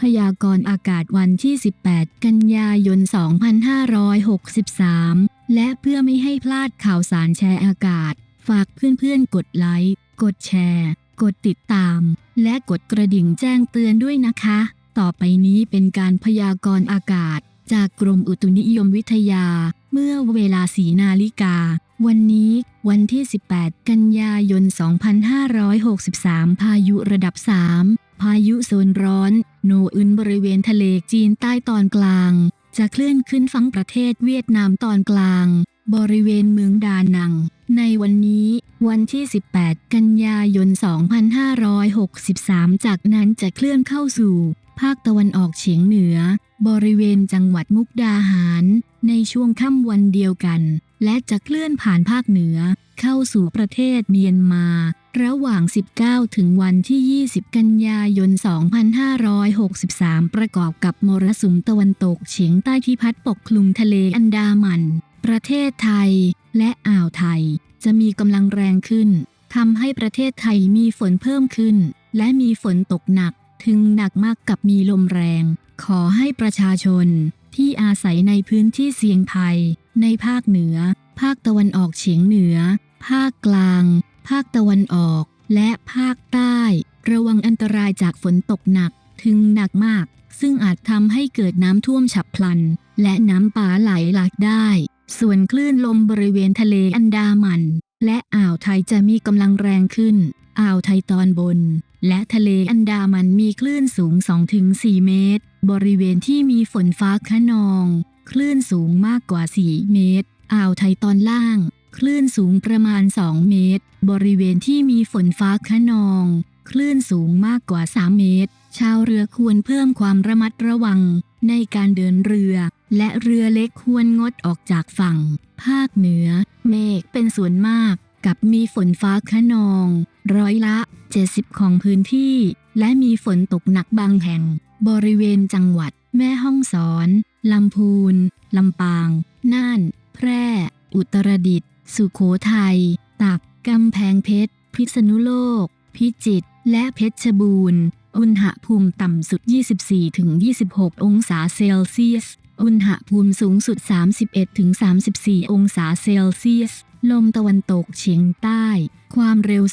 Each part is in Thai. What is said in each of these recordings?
พยากรณ์อากาศวันที่ 18 กันยายน 2563 และเพื่อไม่ให้พลาดข่าวสารแชร์อากาศ ฝากเพื่อนๆ กดไลค์ กดแชร์ กดติดตาม และกดกระดิ่งแจ้งเตือนด้วยนะคะ ต่อไปนี้เป็นการพยากรณ์อากาศ จากกรมอุตุนิยมวิทยา เมื่อเวลาสีนาฬิกา วันนี้วันที่ 18 กันยายน 2563 พายุระดับ 3 พายุโซนร้อน โนอึนบริเวณทะเลจีนใต้ตอนกลาง จะเคลื่อนขึ้นฝั่งประเทศเวียดนามตอนกลาง บริเวณเมืองดานัง ในวันนี้วันที่ 18 กันยายน 2563 จากนั้นจะเคลื่อนเข้าสู่ ภาคตะวันออกเฉียงเหนือ บริเวณจังหวัดมุกดาหาร ในช่วงค่ำวันเดียวกัน และจะเคลื่อนผ่านภาคเหนือ เข้าสู่ประเทศเมียนมา ระหว่าง 19 ถึงวันที่ 20 กันยายน 2563 ประกอบกับมรสุมตะวันตกเฉียงใต้ที่พัดปกคลุมทะเลอันดามัน ประเทศไทย และอ่าวไทย จะมีกำลังแรงขึ้นทำให้ประเทศไทยมีฝนเพิ่มขึ้น และมีฝนตกหนักถึงหนักมากกับมีลมแรง ขอให้ประชาชนที่อาศัยในพื้นที่เสี่ยงภัย ในภาคเหนือ ภาคตะวันออกเฉียงเหนือ ภาคกลาง ภาคตะวันออก และภาคใต้ ระวังอันตรายจากฝนตกหนักถึงหนักมาก ซึ่งอาจทำให้เกิดน้ำท่วมฉับพลัน และน้ำป่าไหลหลากได้ ส่วนคลื่นลมบริเวณทะเลอันดามัน และอ่าวไทยจะมีกำลังแรงขึ้น อ่าวไทยตอนบน และทะเลอันดามันมีคลื่นสูง 2-4 เมตร บริเวณที่มีฝนฟ้าคะนอง คลื่นสูงมากกว่า 4 เมตร อ่าวไทยตอนล่าง คลื่นสูงประมาณ 2 เมตร บริเวณที่มีฝนฟ้าคะนอง คลื่นสูงมากกว่า 3 เมตร ชาวเรือควรเพิ่มความระมัดระวัง ในการเดินเรือ และเรือเล็กควรงดออกจากฝั่ง ภาคเหนือ เมฆเป็นส่วนมากกับมีฝนฟ้าคะนอง ร้อยละ 70 ของพื้นที่ และมีฝนตกหนักบางแห่ง บริเวณจังหวัด แม่ฮ่องสอน ลำพูน ลำปาง น่าน แพร่ อุตรดิตถ์ สุโขทัย ตาก กำแพงเพชร พิษณุโลก พิจิตร และเพชรบูรณ์ อุณหภูมิต่ำสุด 24-26 องศาเซลเซียส อุณหภูมิสูงสุด 31-34 องศาเซลเซียส ลมตะวันตกเฉียงใต้ ความเร็ว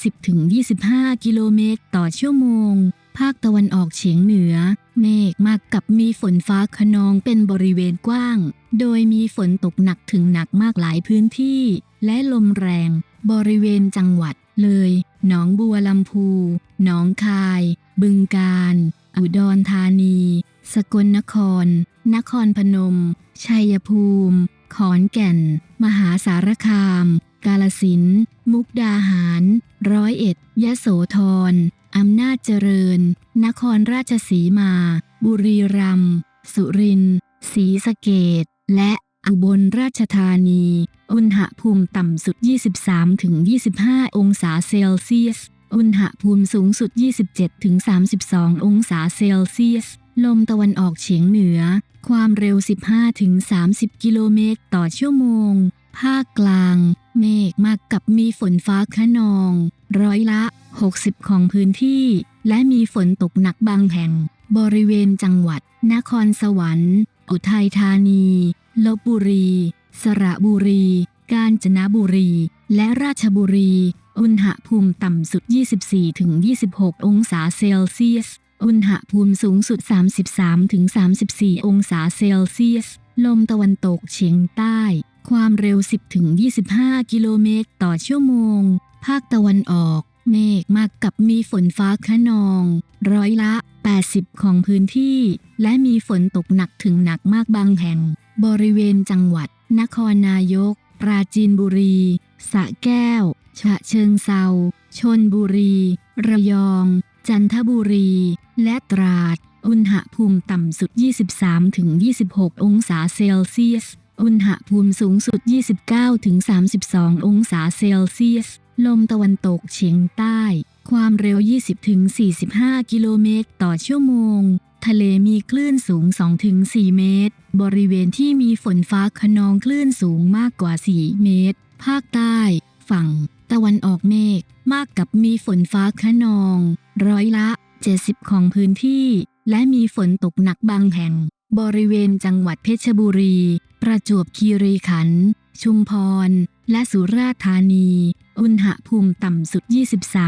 10-25 กิโลเมตรต่อชั่วโมง ภาคตะวันออกเฉียงเหนือ เมฆมากกับมีฝนฟ้าคะนองเป็นบริเวณกว้าง โดยมีฝนตกหนักถึงหนักมากหลายพื้นที่ และลมแรง บริเวณจังหวัดเลย หนองบัวลำพู หนองคาย บึงกาฬ อุดรธานี สกลนคร นครพนม ชัยภูมิ ขอนแก่น มหาสารคาม กาลสิน มุกดาหาร ร้อยเอ็ด ยะโสธร อำนาจเจริญ นครราชสีมา บุรีรัมย์ สุรินทร์ ศรีสะเกษและอุบลราชธานี อุณหภูมิต่ำสุด 23-25 องศาเซลเซียส อุณหภูมิสูงสุด 27-32 องศาเซลเซียส ลมตะวันออกเฉียงเหนือ ความเร็ว 15-30 กิโลเมตรต่อชั่วโมง ภาคกลาง เมฆมากกับมีฝนฟ้าคะนอง ร้อยละ 60 ของพื้นที่ และมีฝนตกหนักบางแห่ง บริเวณจังหวัด นครสวรรค์ อุทัยธานีลบบุรี สระบุรี กาญจนบุรี และราชบุรี อุณหภูมิต่ำสุด 24-26 องศาเซลเซียส อุณหภูมิสูงสุด 33-34 องศาเซลเซียส ลมตะวันตกเฉียงใต้ ความเร็ว 10 ถึง 25 กิโลเมตรต่อชั่วโมง ภาคตะวันออก เมฆมากกับมีฝนฟ้าคะนอง ร้อยละ 80 ของพื้นที่ และมีฝนตกหนักถึงหนักมากบางแห่ง บริเวณจังหวัด นครนายก ปราจีนบุรีสระแก้ว ฉะเชิงเซา ชนบุรี ระยอง จันทบุรี และตราด อุณหภูมิต่ำสุด 23-26 องศาเซลเซียส อุณหภูมิสูงสุด 29-32 องศาเซลเซียส ลมตะวันตกเฉียงใต้ ความเร็ว 20-45 กิโลเมตรต่อชั่วโมง ทะเลมีคลื่นสูง 2-4 เมตร บริเวณที่มีฝนฟ้าคะนองคลื่นสูงมากกว่า 4 เมตร ภาคใต้ ฝั่ง ตะวันออกเมฆมากกับมีฝนฟ้าคะนอง ร้อยละ 70 ของพื้นที่ และมีฝนตกหนักบางแห่ง บริเวณจังหวัดเพชรบุรี ประจวบคีรีขันธ์ ชุมพร และสุราษฎร์ธานี อุณหภูมิต่ำสุด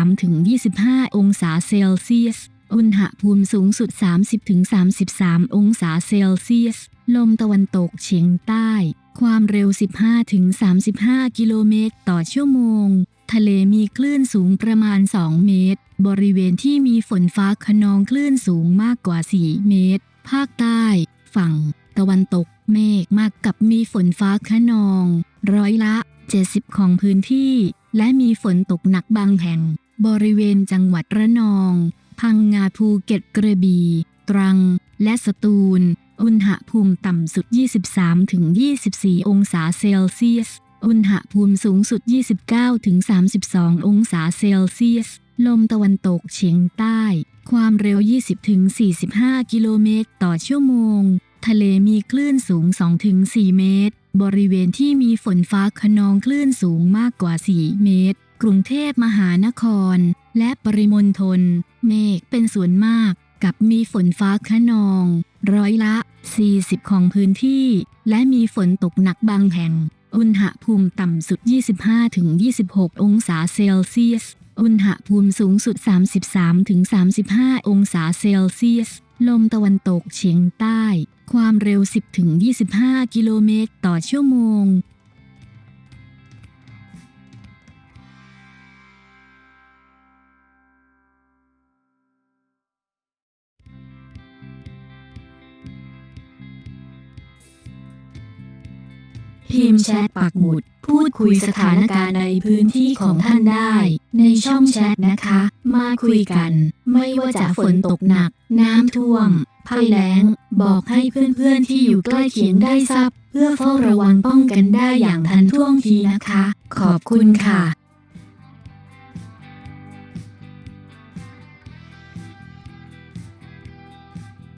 23-25 องศาเซลเซียส อุณหภูมิสูงสุด 30-33 องศาเซลเซียส ลมตะวันตกเฉียงใต้ ความเร็ว 15-35 กิโลเมตรต่อชั่วโมง ทะเลมีคลื่นสูงประมาณ 2 เมตร บริเวณที่มีฝนฟ้าขนองคลื่นสูงมากกว่า 4 เมตร ภาคใต้ ฝั่ง ตะวันตก เมฆมากกับมีฝนฟ้าขนอง ร้อยละ 70 ของพื้นที่ และมีฝนตกหนักบางแห่ง บริเวณจังหวัดระนอง พังงาภูเก็ตกระบี่ ตรัง และสตูล อุณหภูมิต่ำสุด 23-24 องศาเซลเซียส อุณหภูมิสูงสุด 29-32 องศาเซลเซียส ลมตะวันตกเฉียงใต้ ความเร็ว 20-45 กิโลเมตรต่อชั่วโมง ทะเลมีคลื่นสูง 2-4 เมตร บริเวณที่มีฝนฟ้าขนองคลื่นสูงมากกว่า 4 เมตร กรุงเทพมหานคร และปริมณฑลเมฆเป็นส่วนมาก กับมีฝนฟ้าขนอง ร้อยละ 40 ของพื้นที่ และมีฝนตกหนักบางแห่ง อุณหภูมิต่ำสุด 25-26 องศาเซลเซียส อุณหภูมิสูงสุด 33-35 องศาเซลเซียส ลมตะวันตกเฉียงใต้ ความเร็ว 10-25 กิโลเมตรต่อชั่วโมง พิมพ์แชทปักหมุด พูดคุยสถานการณ์ในพื้นที่ของท่านได้ ในช่องแชทนะคะ มาคุยกัน ไม่ว่าจะฝนตกหนัก น้ำท่วมภัยแล้ง บอกให้เพื่อนๆที่อยู่ใกล้เคียงได้ทราบเพื่อเฝ้าระวังป้องกันได้อย่างทันท่วงทีนะคะ ขอบคุณค่ะ